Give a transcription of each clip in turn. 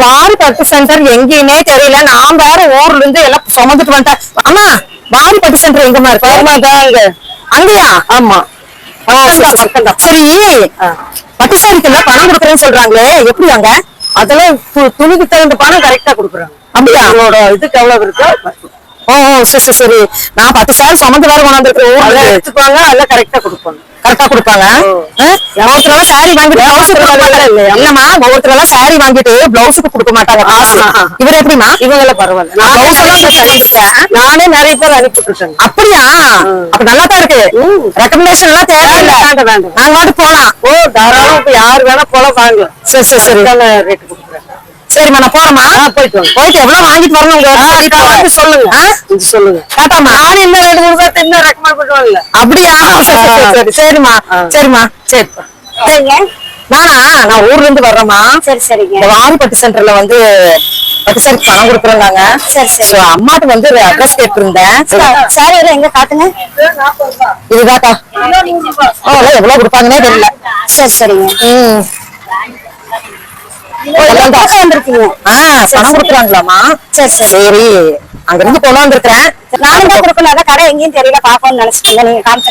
வாரி பட்டு சென்டர் எங்கேயுமே தெரியல. நான் வேற ஊர்ல இருந்து எல்லாம் சுமந்துட்டு வந்துட்டேன். அம்மா வாரி பட்டு சென்டர் எங்கம்மா இருக்கு? அங்க அங்கயா? ஆமா. சரி. பட்டு சாரிக்கெல்லாம் பணம் கொடுக்குறேன்னு சொல்றாங்களே. எப்படி அங்க? அதெல்லாம் துணிக்கு தகுந்த பணம் கரெக்டா கொடுக்குறாங்க. அப்படியா? உங்களோட இதுக்கு எவ்வளவு இருக்கோ ஓ சரி சரி நான் பத்து சாரி சுமந்து வேற கொண்டாந்துருக்கேன் அதை எடுத்துப்பாங்க அதெல்லாம் கரெக்டா கொடுப்பாங்க. கரெக்டா கொடுப்பாங்க. ஒவ்வொருத்தரெல்லாம் சாரி வாங்கிட்டு இல்லம்மா ஒவ்வொருத்தரெல்லாம் சாரி வாங்கிட்டு பிளவுஸுக்கு கொடுக்க மாட்டாங்க. இவர் எப்படிமா இவங்க எல்லாம் பரவாயில்ல. நான் எல்லாம் நிறைய பேர் அனுப்பிட்டுருக்கேன் அப்படியா? அப்ப நல்லா தான் இருக்கு ரெக்கமெண்டேஷன் எல்லாம் தேவையில்லை. வேண்டாம் வேண்டாம் நாங்க வாட்டு போலாம். ஓ தாராளம் இப்ப யாரு வேணா போலாம் வாங்க. சரி சரி சரி. ரேட் கொடுக்குறேன். சரிம்மா நான் போறேம்மா. போயிட்டு வாங்க. போயிட்டு எவ்வளவு வாங்கிட்டு பார்த்து சொல்லுங்க. சொல்லுங்க. டாட்டாமா நான் என்ன ரேட் கொடுத்தா என்ன ரெக்கமெண்ட் பண்ணுவாங்கல்ல? அப்படியா? சரி சரி சரி சரிம்மா சரிம்மா. சரி. நானா நான் ஊர்ல இருந்து வர்றேம்மா. சரி சரிங்க. இந்த வாரிப்பட்டு சென்டர்ல வந்து பட்டு சாரி பணம் கொடுக்குறாங்க சரி, சரி. அம்மாட்ட வந்து அட்ரஸ் கேட்டிருந்தேன். சாரி. எல்லாம் எங்க காட்டுங்க? இதுதாக்கா. எவ்வளவு கொடுப்பாங்கன்னே தெரியல. சரி சரிங்க ம். வந்திருக்கீங்க. ஆ பணம் கொடுக்குறாங்களாமா சரி. சரி அங்க இருந்து கொண்டு வந்திருக்கிறேன். நானும் தான் கொடுக்கணும். அதான் கடை எங்கேயும் தெரியல. பாப்போம்னு நினைச்சிட்டீங்க. நீங்க காமிச்ச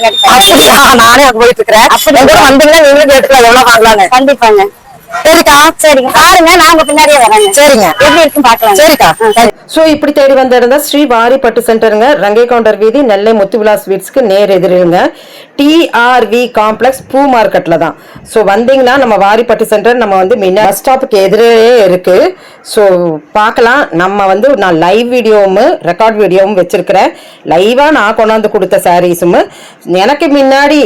நானே அங்க போயிட்டு இருக்கிறேன். அப்படி கூட வந்தீங்கன்னா நீங்களும் கேட்டுக்கலாம் எவ்வளவு வாங்கலான்னு கண்டிப்பாங்க. சரிக்கா? சரிங்க. பாருங்க நான் உங்க பின்னாடியே வரேங்க சரிங்க. எப்படி இருக்குன்னு பாக்கலாம் சரிக்கா. சோ இப்படி தேடி வந்திருந்தா ஸ்ரீ வாரி பட்டு சென்டருங்க ரங்கை கவுண்டர் வீதி நெல்லை முத்துவிழா ஸ்வீட்ஸ்க்கு நேர் எதிரிலுங்க. டிஆர்வி காம்ப்ளெக்ஸ் பூ மார்க்கெட்ல தான். ஸோ வந்தீங்கன்னா நம்ம வாரி பட்டு சென்டர் நம்ம வந்து மின்ன பஸ் ஸ்டாப்புக்கு எதிரே இருக்கு. ஸோ பார்க்கலாம். நம்ம வந்து நான் லைவ் வீடியோவும் ரெக்கார்ட் வீடியோவும் வச்சிருக்கிறேன். லைவாக நான் கொண்டாந்து கொடுத்த சாரீஸும் எனக்கு முன்னாடி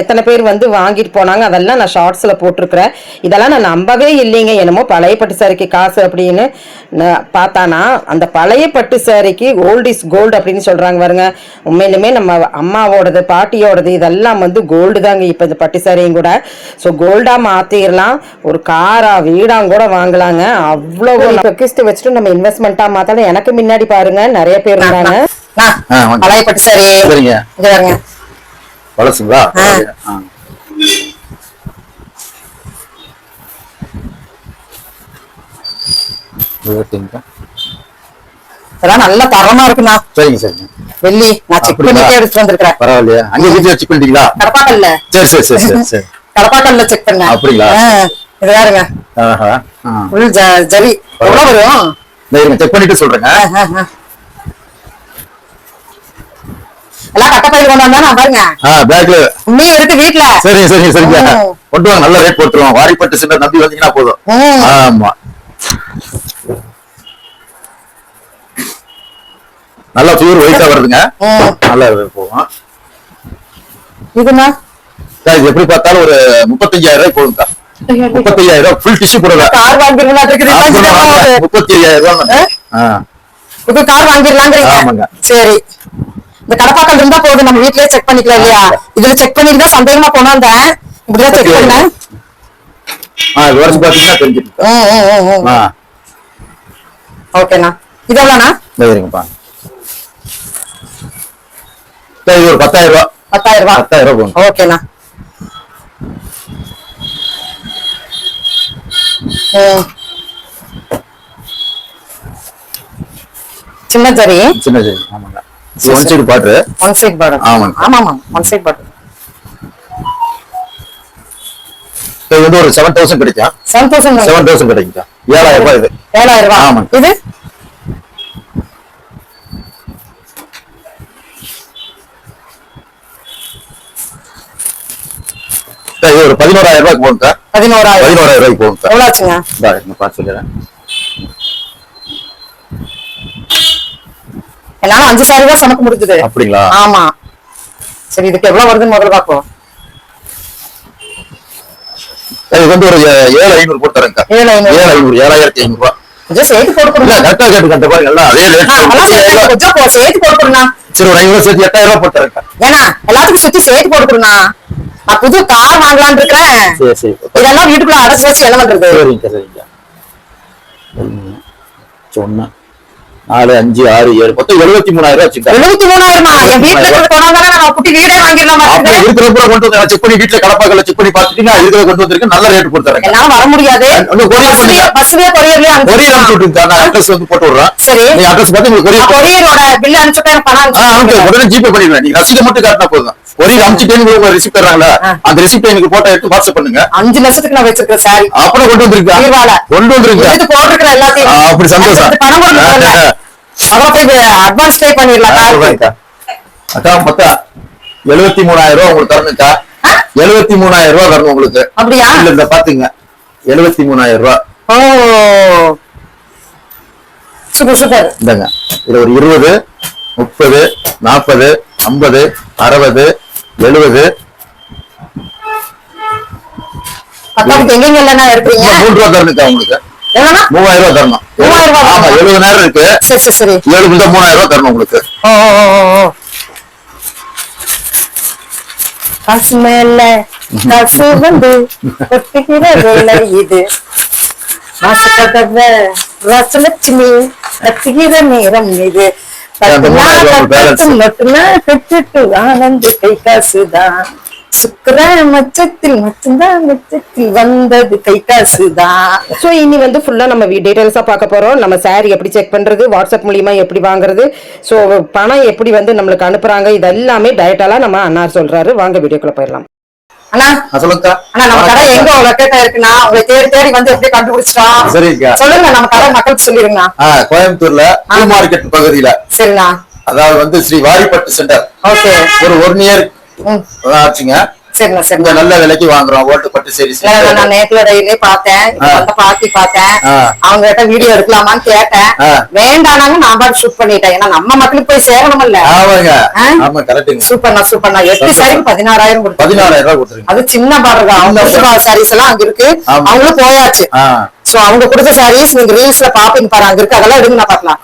எத்தனை பேர் வந்து வாங்கிட்டு போனாங்க? அதெல்லாம் நான் ஷார்ட்ஸில் போட்டிருக்கிறேன். இதெல்லாம் நான் நம்பவே இல்லைங்க. என்னமோ பழைய பட்டு சாரிக்கு காசு அப்படின்னு பார்த்தானா? அந்த பழைய பட்டு சாரிக்கு ஓல்ட் இஸ் கோல்டு அப்படின்னு சொல்கிறாங்க பாருங்க. உண்மையிலுமே நம்ம அம்மாவோடது பாட்டியோடது இதெல்லாம் வந்து கோல்டு தாங்க இப்போ இந்த பட்டு சாரியும் கூட. ஸோ கோல்டாக மாற்றிடலாம் ஒரு காரா வீடாங்க கூட வாங்கலாங்க. அவ்வளோ ரெக்வஸ்ட் வச்சுட்டு நம்ம இன்வெஸ்ட்மெண்ட்டாக மாற்றலாம் எனக்கு முன்னாடி பாருங்க நிறைய பேர் இருந்தாங்க. பழைய பட்டு சாரி ஓகேங்கக்கா. இதெல்லாம் நல்ல தரமா இருக்குண்ணா. சரிங்க சரிங்க. வெள்ளி நான் செக்? பண்ணிட்டே எடுத்துட்டு வந்திருக்கிறேன். பரவாயில்லையா? அங்கே வீட்டில் செக் பண்ணிட்டீங்களா? கடப்பாக்கல்ல. சரி சரி சரி சரி சரி. கடப்பாக்கல்ல செக் பண்ணேன். அப்படிங்களா? இது ஆ. உள் ஜரி. எவ்வளவு வரும்? இருங்க செக் பண்ணிட்டு சொல்றேங்க. எல்லாம் கட்டப்பையில் கொண்டு வந்தா நான் பாருங்க. ஆ பேக்ல உண்மையும் இருக்கு வீட்டுல சரிங்க சரிங்க சரிங்க. கொண்டு வாங்க நல்ல ரேட் போட்டுருவோம். வாரிப்பட்டு சின்ன நம்பி வந்தீங்கன்னா போதும். ஆமா. நல்லா பியூர் ஒயிட்டா வருதுங்க. நல்லா போகும் இதுனா இது எப்படி பார்த்தாலும் ஒரு முப்பத்தஞ்சாயிரம் ரூபாய் போகும்க்கா முப்பத்தையாயிரம் ரூபாய் ஃபுல் டிஷ்யூ கூட கார் இருக்குது முப்பத்தி ஐயாயிரம் ரூபாய் கார் வாங்கிடலாங்கிறீங்க ஆமாங்க. சரி. இந்த கடப்பாக்கல் இருந்தா போதும் நம்ம வீட்லயே செக் பண்ணிக்கலாம் இல்லையா? இதுல செக் பண்ணிட்டு தான் சந்தேகமா கொண்டு வந்தேன். இப்படிதான் செக் பண்ணேன். ஓகேண்ணா. இது எவ்வளோண்ணா இது ஒரு பத்தாயிரம் ரூபாய் பத்தாயிரம் ரூபாய் பத்தாயிரம் போகும் ஓகேண்ணா. சின்ன ஜரி. சின்ன சரி ஆமாங்க. ஒன் சைடு பாட்டு ஒன் சைட் ஆமாங்க. ஆமா ஆமா ஒன் சைட் பார்டர் இது வந்து ஒரு செவன் தௌசண்ட் கிடைக்கும் செவன் தௌசண்ட் செவன் தௌசண்ட் கிடைக்கும் ஏழாயிரம் ரூபாய் இது. ஏழாயிரம் ரூபாய். ஆமாங்க. இது? ஒரு பதினோராயிரம் ரூபாய்க்கு போகும்க்கா பதினோராயிரம். பதினோராயிரம் ரூபாய்க்கு போகும்க்கா எவ்வளவு ஆச்சுங்க? இங்க பார்த்து சொல்லிடுறேன். என்னால அஞ்சு சாரி தான் சமைக்க முடிஞ்சது. அப்படிங்களா? ஆமா. சரி இதுக்கு எவ்வளவு வருதுன்னு முதல்ல பாப்போம் இது வந்து ஒரு ஏழு ஐநூறு போட்டு தரேன்க்கா ஏழு ஐநூறு. ஏழு ஐநூறு ஏழாயிரத்தி ஐநூறு ரூபாய் கொஞ்சம் சேர்த்து போட்டு இல்ல கொடுங்க கரெக்டா கேட்டு கண்ட பாருங்க எல்லாம் அதே ரேட் சேர்த்து கொஞ்சம் போ- சேர்த்து போட்டு கொடுங்க. சரி ஒரு ஐநூறு சேர்த்து எட்டாயிரம் ரூபாய் ஏன்னா எல்லாத்துக்கும் சுத்தி சேர்த்து போட்டு கொடுங்க. நான் புது கார் வாங்கலாம்னு இருக்கிறேன் சரி சரி. இதெல்லாம் வீட்டுக்குள்ள அடைச்சு வச்சு என்ன பண்றது? சரிங்க சரிங்க. சொன்னா நாலு அஞ்சு ஆறு ஏழு மொத்தம் எழுபத்தி மூணாயிரம் ரூபாய் எழுபத்தி மூணாயிரமா? என் வீட்டுல நான் குட்டி வீடே வாங்கிடலாம். இருக்கிற பூரா கொண்டு வந்து செக் பண்ணி வீட்டுல கடப்பாக்கல செக் பண்ணி பார்த்துட்டீங்க இருக்கிறத கொண்டு வந்திருக்கேன் நல்ல ரேட் கொடுத்துறேன். என்னால வர முடியாது. பஸ்லயே கொரியர்லயே கொரியர் அனுப்பிச்சு விட்டுருங்க நான் அட்ரஸ் வந்து போட்டு விடுறேன். சரி. நீ அட்ரஸ் பார்த்து உங்களுக்கு கொரியர் கொரியரோட பில் பணம் அனுப்பிச்சு ஓகே உடனே ஜிபே பண்ணிடுவேன் நீங்க ரசீதை மட்டும் காட்டினா போதும். கொரியர் அனுப்பிச்சுட்டு உங்க ரிசிப்ட் தர்றாங்களா? அந்த ரிசிப்ட் எனக்கு போட்டோ எடுத்து வாட்ஸ்அப் பண்ணுங்க. அஞ்சு லட்சத்துக்கு நான் வச்சிருக்கேன் சாரி அப்புறம் கொண்டு வந்திருக்கா. கொண்டு வந்திருக்கா எடுத்து போட்டிருக்கிற எல்லாத்தையும்? அப்படி சந்தோஷம். பணம் கொடுக்க அப்புறம் போய் அட்வான்ஸ் பே பண்ணிடலாம். அக்கா. மொத்தம் எழுபத்தி மூணாயிரம் ரூபாய் உங்களுக்கு தரணுக்கா? எழுபத்தி மூணாயிரம் ரூபாய் தரணும் உங்களுக்கு. அப்படியா? இல்ல இந்த பாத்துங்க. எழுபத்தி மூணாயிரம் ரூபாய். ஓ. Super super. இந்தாங்க. இதுல ஒரு இருபது முப்பது நாற்பது ஐம்பது அறுபது எழுபது. மூணு ரூபா தரணுக்கா உங்களுக்கு? மூவாயிரம் ரூபாய் தரணும். மூவாயிரம் ரூபாய் ஆமா. எழுபதாயிரம் இருக்கு. சரி சரி இந்த மூணாயிரம் ரூபாய் தரணும் உங்களுக்கு. மேல காசு வந்து கொட்டுகிற வேலை இது. மாசக்கதவ ராசலட்சுமி கத்துகிற நேரம் இது. சுக்கர மச்சத்தில் மட்டும்தான் மச்சத்தில் வந்தது கை காசுதான் ஸோ இனி வந்து ஃபுல்லா நம்ம டீடைல்ஸா பார்க்க போறோம். நம்ம saree எப்படி செக் பண்றது வாட்ஸ்அப் மூலியமா எப்படி வாங்குறது ஸோ பணம் எப்படி வந்து நம்மளுக்கு அனுப்புறாங்க இது எல்லாமே நம்ம அண்ணார் சொல்றாரு. வாங்க வீடியோக்குள்ள போயிடலாம். அண்ணா நான் சொல்லுங்கக்கா அண்ணா நம்ம கடை எங்க லொக்கேட்டா இருக்குண்ணா உங்களை தேடி தேடி வந்து எப்படி கண்டுபிடிச்சிட்டோம் சரிங்கக்கா சொல்லுங்க நம்ம கடை மக்களுக்கு சொல்லிருங்க ஆ, கோயம்புத்தூர்ல மார்க்கெட் பகுதியில. சரிண்ணா. அதாவது வந்து ஸ்ரீ வாரிப்பட்டு சென்டர். ஓகே. ஒரு ஒன் இயர் ஆச்சுங்க. சரிண்ணா நல்ல விலைக்கு வாங்குறோம் ஓட்டு பட்டு சரி இல்ல, இல்ல, நான் நேத்துல ரயிலே பார்த்தேன். பாத்தி பார்த்தேன். அவங்க கிட்ட வீடியோ எடுக்கலாமான்னு கேட்டேன். வேண்டானாங்க நான் பாட்டு ஷூட் பண்ணிட்டேன். ஏன்னா நம்ம மக்களுக்கு போய் ஆமாங்க? ஆமா கரெக்டுங்க சூப்பர்ண்ணா சூப்பர்ண்ணா. எட்டு. சாரிக்கு பதினாறாயிரம் கொடுத்து பதினாலாயிரம் ரூபாய் கொடுத்துருங்க. அது சின்ன பார்டர் தான் அவங்க சாரீஸ் எல்லாம் அங்க இருக்கு. அவங்களும் போயாச்சு. சோ அவங்க கொடுத்த சாரீஸ் நீங்க ரீல்ஸ்ல பாப்பீங்க பாரு அங்க இருக்கு. அதெல்லாம் எடுங்க நான் பாக்கலாம்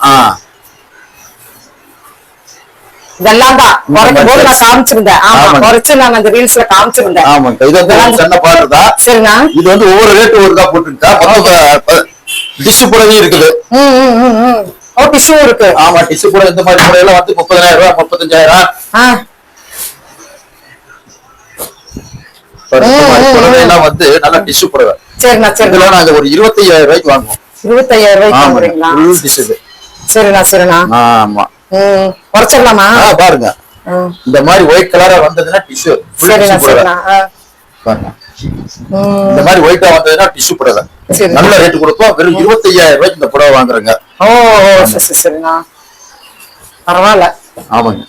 இதெல்லாம் தான் குறைக்கும் போது நான் காமிச்சிருந்தேன். ஆமா. குறைச்சு நான் அந்த ரீல்ஸ்ல காமிச்சிருந்தேன். ஆமாங்க. இது வந்து ஒரு சின்ன பாட்டு தான். சரிண்ணா. இது வந்து ஒவ்வொரு ரேட்டு ஒருக்கா போட்டுருக்கா? மொத்தம் டிஷ்யூ புடவையும் இருக்குது. ஓ டிஷ்யூ இருக்கு. ஆமா டிஷ்யூ புடவை இந்த மாதிரி புடவை வந்து முப்பதாயிரம் ரூபாய் முப்பத்தஞ்சாயிரம் புடவை எல்லாம் வந்து நல்ல டிஷ்யூ புடவை சரிண்ணா சரிண்ணா. இதுல நாங்க ஒரு இருபத்தையாயிரம் ரூபாய்க்கு வாங்குவோம். ரூபாய்க்கு வாங்குறீங்களா? ஃபுல் டிஷ் இது சரிண்ணா சரிண்ணா. ஆமா. ம் குறைச்சிடலாமா ஆ, பாருங்க. இந்த மாதிரி ஒயிட் கலரா வந்ததுன்னா டிஷ்யூ. பாருங்க. இந்த மாதிரி ஒயிட்டா வந்ததுன்னா டிஷ்யூ புடவை. நல்ல ரேட் கொடுப்போம். வெறும் இருபத்தையாயிரம் ரூபாய்க்கு இந்த புடவை வாங்குறேங்க. ஓ ஓ, சரி சரி சரிண்ணா. பரவாயில்ல. ஆமாங்க.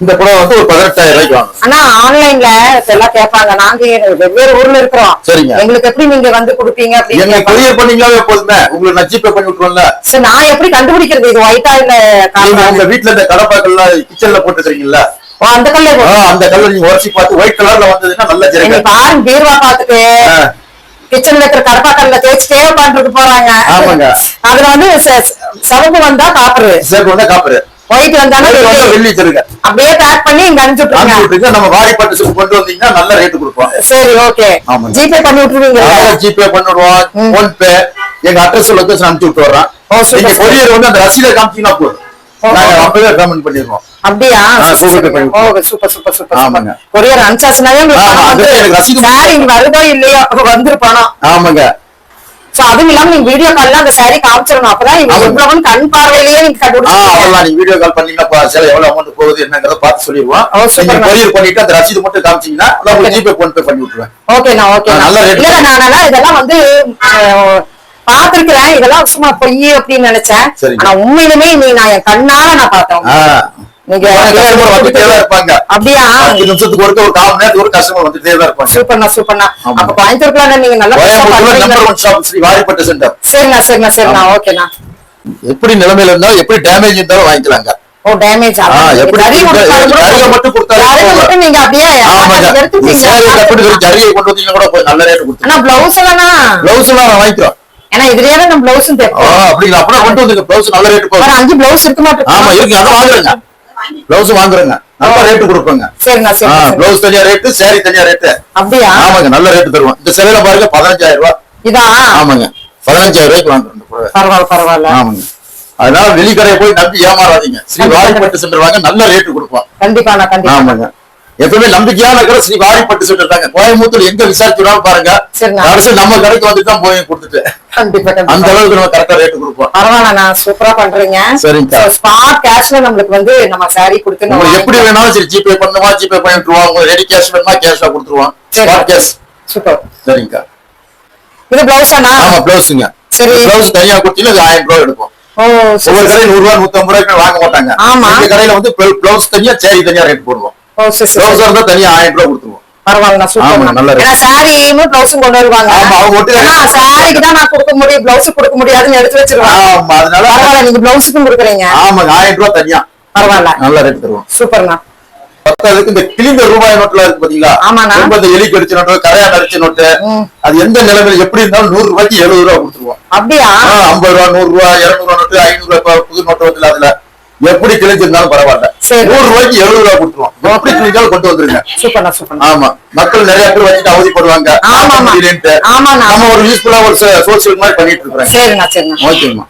இந்த புடவை வந்து ஒரு பதினெட்டாயிரம் ரூபாய்க்கு வாங்குறோம் ஆனா ஆன்லைன்ல எல்லாம் கேட்பாங்க. நாங்க வெவ்வேறு ஊர்ல இருக்கிறோம். சரிங்க. எங்களுக்கு எப்படி நீங்க வந்து கொடுப்பீங்க அப்படின்னு கேட்பாங்க. கொரியர் பண்ணீங்களாவே போதுமே உங்களுக்கு நான் ஜிபே பண்ணி விட்டுருவோம்ல சரி நான் எப்படி கண்டுபிடிக்கிறது? இது ஒயிட்டா இல்ல உங்க வீட்டுல இந்த கடப்பாக்கள்ல கிச்சன்ல போட்டுக்கிறீங்கல்ல ஓ அந்த கல்ல அந்த கலர் நீங்க உரைச்சி பார்த்து ஒயிட் கலர்ல வந்ததுன்னா நல்ல ஜெருங்க பாருங்க பீர்வா பாத்துட்டு. கிச்சன்ல இருக்கிற கடப்பாக்கல்ல தேய்ச்சிட்டே உட்காந்துட்டு போறாங்க. ஆமாங்க. அதுல வந்து ச- ச- சிவப்பு வந்தா காப்பரு. சேர்த்து வந்தா காப்பரு. ஒயிட் வந்தாலும் வெள்ளை. அப்படியே பேக் பண்ணி இங்க அனுப்பிச்சு அனுப்பி விட்டுருங்க. நம்ம வாரி பட்டு சூப் கொண்டு வந்தீங்கன்னா நல்ல ரேட் கொடுப்போம் சரி ஓகே. ஜிபே பண்ணி விட்டுருவீங்க. ஜிபே பண்ணிடுவோம் போன் பே எங்க அட்ரஸ் லொகேஷன் அனுப்பிச்சு விட்டு வர்றோம் நீங்க. கொரியர் வந்து அந்த ரசீதை காமிச்சீங்கன்னா போதும். நாங்க. அப்பவே பேமெண்ட் பண்ணிடுவோம் அப்படியா? சூப்பர் சூப்பர் சூப்பர் ஆமாங்க. கொரியர் அனுப்பிச்சாச்சுனாவே உங்களுக்கு வருதோ இல்லையோ வந்துரு பணம் ஆமாங்க. சோ அதுவும் இல்லாம நீங்க வீடியோ கால்ல அந்த சாரி காமிச்சிடணும் அப்பதான் இவங்க. எவ்வளவுன்னு கண் பார்வையிலேயே நீங்க அதெல்லாம் நீங்க வீடியோ கால் பண்ணீங்கன்னா சில எவ்வளவு அமௌண்ட் போகுது என்னங்கறத பார்த்து சொல்லிடுவோம். நீங்க கொரியர் பண்ணிட்டு அந்த ரசீது மட்டும் காமிச்சீங்கன்னா நான் உங்களுக்கு ஜிபே போன் பே பண்ணி விட்டுருவேன் ஓகேண்ணா ஆ, நல்ல rate. இல்ல நானெல்லாம் இதெல்லாம் வந்து அஹ், பார்த்திருக்கிறேன் இதெல்லாம் சும்மா பொய் அப்படின்னு நினைச்சேன். ஆனா உண்மையிலுமே நீ நான் என் கண்ணால நான் பார்த்தேன். நீங்க அப்படியா பத்து நிமிஷத்துக்கு ஒருக்க ஒரு கால் நேரத்துக்கு ஒரு கஸ்டமர் வந்துட்டே தான் இருப்பாங்க. சூப்பர்ண்ணா சூப்பர்ண்ணா. அப்ப கோயம்புத்தூர்ல நீங்க நல்லா. Number one shop Sri Varipattu centre சரிண்ணா சரிண்ணா சரிண்ணா ஓகேண்ணா. எப்படி நிலைமையில இருந்தாலும் எப்படி டேமேஜ் இருந்தாலும் வாங்கிக்கலாங்க. ஓ டேமேஜ் ஆ, எப்படி ஜரிகை மட்டும். மட்டும் நீங்க அப்படியே ஆமாங்க. சேலை ஒரு ஜரிகை கொண்டு வந்தீங்கன்னா கூட நல்ல ரேட் கொடுத்து ஆனா பிளவுஸ் எல்லாம் பிளவுஸ் எல்லாம் நான் வாங்கிக்கிறோம் ஏன்னா இதுலயே தான் நம்ம பிளவுஸும் தைப்போம் அப்படிங்களா? அப்படின்னா கொண்டு வந்துருங்க. பிளவுஸ் நல்ல ரேட் ஒரு போகும் அஞ்சு பிளவுஸ் இருக்க மாட்டேன். ஆமா இருக்கு அதான் வாங்குறேங்க பிளவுஸ் வாங்குறேங்க. நல்ல ரேட் கொடுப்பேங்க. பிளவுஸ் தனியா ரேட்டு சேரீ தனியா ரேட்டு அப்படியா? ஆமாங்க நல்ல ரேட் தருவோம். இந்த சேலையில பாருங்க பதினஞ்சாயிரம் ரூபாய் இதான் ஆமாங்க. பதினஞ்சாயிரம் ரூபாய்க்கு புடவை. பரவாயில்ல பரவாயில்ல. ஆமாங்க. அதனால வெளிக்கடையை போய் நம்பி ஏமாறாதீங்க. ஸ்ரீ வாரிப்பட்டு சென்டர் வாங்க நல்ல ரேட்டு கண்டிப்பாண்ணா கண்டிப்பா. ஆமாங்க. எப்பவுமே நம்பிக்கையான கடை ஸ்ரீ வாரிப்பட்டு சென்டர் தாங்க கோயம்புத்தூர் எங்க விசாரிச்சுனாலும் பாருங்க. கடைசி நம்ம கடைக்கு வந்து தான் போய் கொடுத்துட்டு. அந்த அளவுக்கு நம்ம கரெக்டா ரேட்டு கொடுப்போம். பரவாயில்லண்ணா சூப்பரா பண்றீங்க. சரிங்கக்கா. ஸ்பாட் கேஷ்ல நம்மளுக்கு வந்து நம்ம சாரி கொடுத்து நம்ம எப்படி வேணாலும் சரி ஜிபே பண்ணுமா ஜிபே பண்ணிட்டுருவோம். ரெடி கேஷ் வேணுமா கேஷா கொடுத்துருவோம். சரி. ஸ்பாட் கேஷ் சூப்பர் சரிங்கக்கா இது பிளவுஸாண்ணா ஆமா பிளவுஸுங்க சரி. பிளவுஸ் தனியா கொடுத்தீங்கன்னா அது ஆயிரம் ரூபாய் சரி ஒவ்வொரு கடையில் நூறு ரூபாய் நூத்தி ஐம்பது ரூபாய்க்கு வாங்க மாட்டாங்க. ஆமா. இந்த கடையில வந்து பிளவுஸ் தனியா சேரி தனியா ரேட் போடுவோம். ஓ சரி சரி பிளவுஸ் இருந்தா தனியா ஆயிரம் ரூபாய் கொடுத்துருவோம். நல்ல சூப்பர். ஏன்னா சாரியும் பிளவுஸும் கொண்டு வருவாங்க. ஆமா, சாரிக்கு தான் நான் கொடுக்க முடியும். பிளவுஸ் கொடுக்க முடியாதுன்னு எடுத்து வச்சிருவாங்க. ஆமா அதனால பரவாயில்ல நீங்க பிளவுஸுக்கும் கொடுக்குறீங்க. ஆமாங்க ஆயிரம் ரூபாய் தனியா. பரவாயில்ல. நல்ல ரேட் தருவோம். சூப்பர்ண்ணா பத்தாவதுக்கு இந்த கிழிந்த ரூபாய் நோட்டுல இருக்கு பாத்தீங்களா. ரொம்ப இந்த எலி கடிச்ச நோட்டு கரையா நடிச்ச நோட்டு அது எந்த நிலைமையில எப்படி இருந்தாலும் நூறு ரூபாய்க்கு எழுபது ரூபாய் கொடுத்துருவோம். அப்படியா? ஐம்பது ரூபா நூறு ரூபா இருநூறு ரூபா நோட்டு ஐநூறு ரூபாய் புது நோட்டு வந்து அதுல. எப்படி கிழிஞ்சிருந்தாலும் பரவாயில்ல. சரி. நூறு ரூபாய்க்கு எழுபது ரூபாய் கொடுத்துருவோம். எப்படி கிழிஞ்சாலும் கொண்டு வந்துருங்க. ஆமா. மக்கள் நிறைய பேர் வச்சுட்டு அவதிப்படுவாங்க ஆமா, ஆமா. நம்ம ஒரு யூஸ்ஃபுல்லா ஒரு சோசியல் மாதிரி பண்ணிட்டு சரிண்ணா ஓகேம்மா.